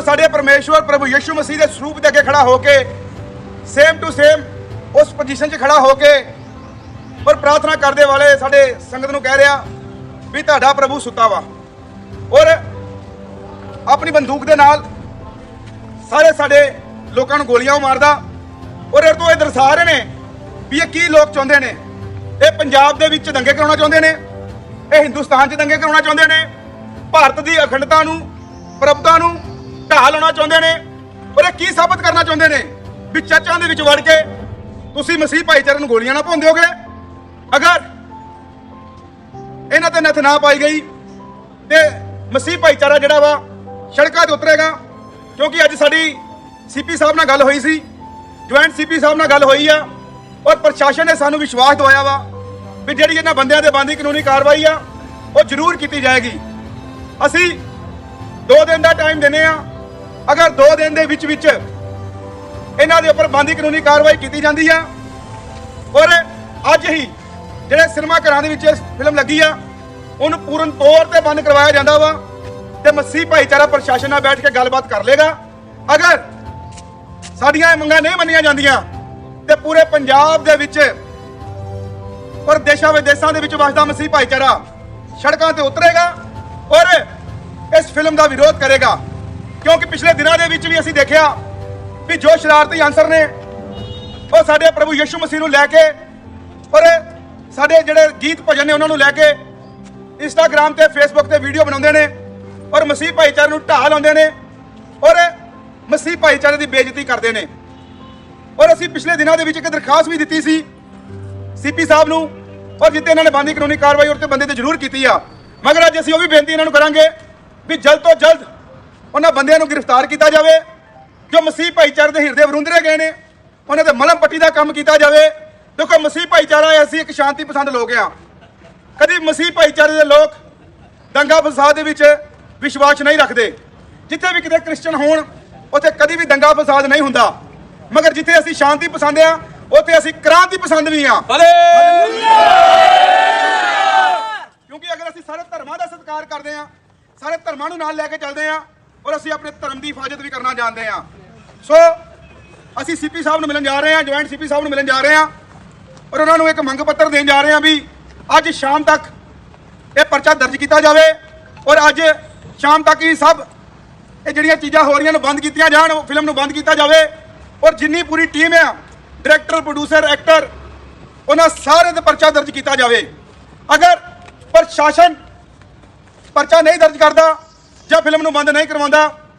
ਔਰ ਸਾਡੇ ਪਰਮੇਸ਼ਵਰ ਪ੍ਰਭੂ ਯਿਸੂ ਮਸੀਹ ਦੇ ਸਰੂਪ ਦੇ ਅੱਗੇ ਖੜਾ ਹੋ ਕੇ ਸੇਮ ਟੂ ਸੇਮ ਉਸ ਪੋਜੀਸ਼ਨ 'ਚ ਖੜਾ ਹੋ ਕੇ ਔਰ ਪ੍ਰਾਰਥਨਾ ਕਰਦੇ ਵਾਲੇ ਸਾਡੇ ਸੰਗਤ ਨੂੰ ਕਹਿ ਰਿਹਾ ਵੀ ਤੁਹਾਡਾ ਪ੍ਰਭੂ ਸੁੱਤਾ ਵਾ। ਔਰ ਆਪਣੀ ਬੰਦੂਕ ਦੇ ਨਾਲ ਸਾਰੇ ਸਾਡੇ ਲੋਕਾਂ ਨੂੰ ਗੋਲੀਆਂ ਮਾਰਦਾ। ਔਰ ਇਹ ਤੋਂ ਇਹ ਦਰਸਾ ਰਹੇ ਨੇ ਵੀ ਇਹ ਕੀ ਲੋਕ ਚਾਹੁੰਦੇ ਨੇ? ਇਹ ਪੰਜਾਬ ਦੇ ਵਿੱਚ ਦੰਗੇ ਕਰਾਉਣਾ ਚਾਹੁੰਦੇ ਨੇ? ਇਹ ਹਿੰਦੁਸਤਾਨ 'ਚ ਦੰਗੇ ਕਰਾਉਣਾ ਚਾਹੁੰਦੇ ਨੇ? ਭਾਰਤ ਦੀ ਅਖੰਡਤਾ ਨੂੰ, ਪ੍ਰਭਤਾ ਨੂੰ ਢਾਹ ਲਾਉਣਾ ਚਾਹੁੰਦੇ ਨੇ ਔਰ ਇਹ ਕੀ ਸਾਬਤ ਕਰਨਾ ਚਾਹੁੰਦੇ ਨੇ? ਵੀ ਚਰਚਾਂ ਦੇ ਵਿੱਚ ਵੜ ਕੇ ਤੁਸੀਂ ਮਸੀਹ ਭਾਈਚਾਰੇ ਨੂੰ ਗੋਲੀਆਂ ਨਾ ਪਾਉਂਦੇ ਹੋਗੇ? ਅਗਰ ਇਹਨਾਂ ਤੇ ਨੱਥ ਨਾ ਪਾਈ ਗਈ, ਤੇ ਮਸੀਹ ਭਾਈਚਾਰਾ ਜਿਹੜਾ ਵਾ ਸੜਕਾਂ ਤੇ ਉਤਰੇਗਾ, ਕਿਉਂਕਿ ਅੱਜ ਸਾਡੀ ਸੀਪੀ ਸਾਹਿਬ ਨਾਲ ਗੱਲ ਹੋਈ ਸੀ, ਜੁਆਇੰਟ ਸੀਪੀ ਸਾਹਿਬ ਨਾਲ ਗੱਲ ਹੋਈ ਆ, ਔਰ ਪ੍ਰਸ਼ਾਸਨ ਨੇ ਸਾਨੂੰ ਵਿਸ਼ਵਾਸ ਦਵਾਇਆ ਵਾ ਵੀ ਜਿਹੜੀ ਇਹਨਾਂ ਬੰਦਿਆਂ ਦੇ ਬੰਦੀ ਕਾਨੂੰਨੀ ਕਾਰਵਾਈ ਆ, ਉਹ ਜ਼ਰੂਰ ਕੀਤੀ ਜਾਏਗੀ। ਅਸੀਂ 2 ਦਿਨ ਦਾ ਟਾਈਮ ਦਿੰਨੇ ਆ ਅਗਰ 2 ਦਿਨ ਦੇ ਵਿੱਚ ਵਿੱਚ ਇਹਨਾਂ ਦੇ ਉੱਪਰ ਬੰਦੀ ਕਾਨੂੰਨੀ ਕਾਰਵਾਈ ਕੀਤੀ ਜਾਂਦੀ ਆ, ਔਰ ਅੱਜ ਹੀ ਜਿਹੜੇ ਸਿਨੇਮਾ ਘਰਾਂ ਦੇ ਵਿੱਚ ਇਹ ਫਿਲਮ ਲੱਗੀ ਆ, ਉਹਨੂੰ ਪੂਰਨ ਤੌਰ ਤੇ ਬੰਦ ਕਰਵਾਇਆ ਜਾਂਦਾ ਵਾ ਤੇ ਮਸੀਹ ਭਾਈਚਾਰਾ ਪ੍ਰਸ਼ਾਸਨ ਨਾਲ ਬੈਠ ਕੇ ਗੱਲਬਾਤ ਕਰ ਲੇਗਾ। ਅਗਰ ਸਾਡੀਆਂ ਇਹ ਮੰਗਾਂ ਨਹੀਂ ਮੰਨੀਆਂ ਜਾਂਦੀਆਂ, ਤੇ ਪੂਰੇ ਪੰਜਾਬ ਦੇ ਵਿੱਚ ਔਰ ਦੇਸ਼ਾਂ ਵਿਦੇਸ਼ਾਂ ਦੇ ਵਿੱਚ ਵਸਦਾ ਮਸੀਹ ਭਾਈਚਾਰਾ ਸੜਕਾਂ ਤੇ ਉਤਰੇਗਾ ਔਰ ਇਸ ਫਿਲਮ ਦਾ ਵਿਰੋਧ ਕਰੇਗਾ। ਕਿਉਂਕਿ ਪਿਛਲੇ ਦਿਨਾਂ ਦੇ ਵਿੱਚ ਵੀ ਅਸੀਂ ਦੇਖਿਆ ਵੀ ਜੋ ਸ਼ਰਾਰਤੀ ਅਨਸਰ ਨੇ, ਉਹ ਸਾਡੇ ਪ੍ਰਭੂ ਯਿਸੂ ਮਸੀਹ ਨੂੰ ਲੈ ਕੇ ਔਰ ਸਾਡੇ ਜਿਹੜੇ ਗੀਤ ਭਜਨ ਨੇ ਉਹਨਾਂ ਨੂੰ ਲੈ ਕੇ ਇੰਸਟਾਗ੍ਰam ਤੇ ਫੇਸਬੁੱਕ ਤੇ ਵੀਡੀਓ ਬਣਾਉਂਦੇ ਨੇ ਔਰ ਮਸੀਹ ਭਾਈਚਾਰੇ ਨੂੰ ਢਾਹ ਲਾਉਂਦੇ ਨੇ ਔਰ ਮਸੀਹ ਭਾਈਚਾਰੇ ਦੀ ਬੇਇੱਜ਼ਤੀ ਕਰਦੇ ਨੇ। ਔਰ ਅਸੀਂ ਪਿਛਲੇ ਦਿਨਾਂ ਦੇ ਵਿੱਚ ਇੱਕ ਦਰਖਾਸਤ ਵੀ ਦਿੱਤੀ ਸੀ ਸੀਪੀ ਸਾਹਿਬ ਨੂੰ ਔਰ ਜਿੱਤੇ ਇਹਨਾਂ ਨੇ ਬੰਦੀ ਕਾਨੂੰਨੀ ਕਾਰਵਾਈ, ਔਰ ਤੇ ਬੰਦੇ ਤੇ ਜ਼ਰੂਰ ਕੀਤੀ ਆ। ਮਗਰ ਅੱਜ ਅਸੀਂ ਉਹ ਵੀ ਬੇਨਤੀ ਇਹਨਾਂ ਨੂੰ ਕਰਾਂਗੇ ਵੀ ਜਲਦ ਤੋਂ ਜਲਦ ਉਹਨਾਂ ਬੰਦਿਆਂ ਨੂੰ ਗ੍ਰਿਫਤਾਰ ਕੀਤਾ ਜਾਵੇ ਜੋ ਮਸੀਹ ਭਾਈਚਾਰੇ ਦੇ ਹਿਰਦੇ ਵਰੁੰਦਰੇ ਗਏ ਨੇ ਉਹਨਾਂ ਦੇ ਮਲਮ ਪੱਟੀ ਦਾ ਕੰਮ ਕੀਤਾ ਜਾਵੇ। ਦੇਖੋ ਮਸੀਹ ਭਾਈਚਾਰਾ ਅਸੀਂ ਇੱਕ ਸ਼ਾਂਤੀ ਪਸੰਦ ਲੋਕ ਆ। ਕਦੀ ਮਸੀਹ ਭਾਈਚਾਰੇ ਦੇ ਲੋਕ ਦੰਗਾ ਫਸਾਦ ਦੇ ਵਿੱਚ ਵਿਸ਼ਵਾਸ ਨਹੀਂ ਰੱਖਦੇ। ਜਿੱਥੇ ਵੀ ਕਿਤੇ ਕ੍ਰਿਸਚਨ ਹੋਣ ਉੱਥੇ ਕਦੀ ਵੀ ਦੰਗਾ ਫਸਾਦ ਨਹੀਂ ਹੁੰਦਾ। ਮਗਰ ਜਿੱਥੇ ਅਸੀਂ ਸ਼ਾਂਤੀ ਪਸੰਦ ਆ ਉੱਥੇ ਅਸੀਂ ਕ੍ਰਾਂਤੀ ਪਸੰਦ ਵੀ ਆ। ਕਿਉਂਕਿ ਅਗਰ ਅਸੀਂ ਸਾਰੇ ਧਰਮਾਂ ਦਾ ਸਤਿਕਾਰ ਕਰਦੇ ਆ ਸਾਰੇ ਧਰਮਾਂ ਨੂੰ ਨਾਲ ਲੈ ਕੇ ਚੱਲਦੇ ਆ ਔਰ ਅਸੀਂ ਆਪਣੇ ਧਰਮ ਦੀ ਹਿਫਾਜ਼ਤ ਵੀ ਕਰਨਾ ਜਾਣਦੇ ਹਾਂ। ਸੋ ਅਸੀਂ ਸੀਪੀ ਸਾਹਿਬ ਨੂੰ ਮਿਲਣ ਜਾ ਰਹੇ ਹਾਂ, ਜੁਆਇੰਟ ਸੀਪੀ ਸਾਹਿਬ ਨੂੰ ਮਿਲਣ ਜਾ ਰਹੇ ਹਾਂ ਔਰ ਉਹਨਾਂ ਨੂੰ ਇੱਕ ਮੰਗ ਪੱਤਰ ਦੇਣ ਜਾ ਰਹੇ ਹਾਂ ਵੀ ਅੱਜ ਸ਼ਾਮ ਤੱਕ ਇਹ ਪਰਚਾ ਦਰਜ ਕੀਤਾ ਜਾਵੇ ਔਰ ਅੱਜ ਸ਼ਾਮ ਤੱਕ ਹੀ ਸਭ ਇਹ ਜਿਹੜੀਆਂ ਚੀਜ਼ਾਂ ਹੋ ਰਹੀਆਂ ਨੂੰ ਬੰਦ ਕੀਤੀਆਂ ਜਾਣ ਫਿਲਮ ਨੂੰ ਬੰਦ ਕੀਤਾ ਜਾਵੇ ਔਰ ਜਿੰਨੀ ਪੂਰੀ ਟੀਮ ਆ ਡਾਇਰੈਕਟਰ, ਪ੍ਰੋਡਿਊਸਰ, ਐਕਟਰ, ਉਹਨਾਂ ਸਾਰੇ ਤੇ ਪਰਚਾ ਦਰਜ ਕੀਤਾ ਜਾਵੇ। ਅਗਰ ਪ੍ਰਸ਼ਾਸਨ ਪਰਚਾ ਨਹੀਂ ਦਰਜ ਕਰਦਾ ਜਾਂ ਫਿਲਮ ਨੂੰ ਬੰਦ ਨਹੀਂ ਕਰਵਾਉਂਦਾ?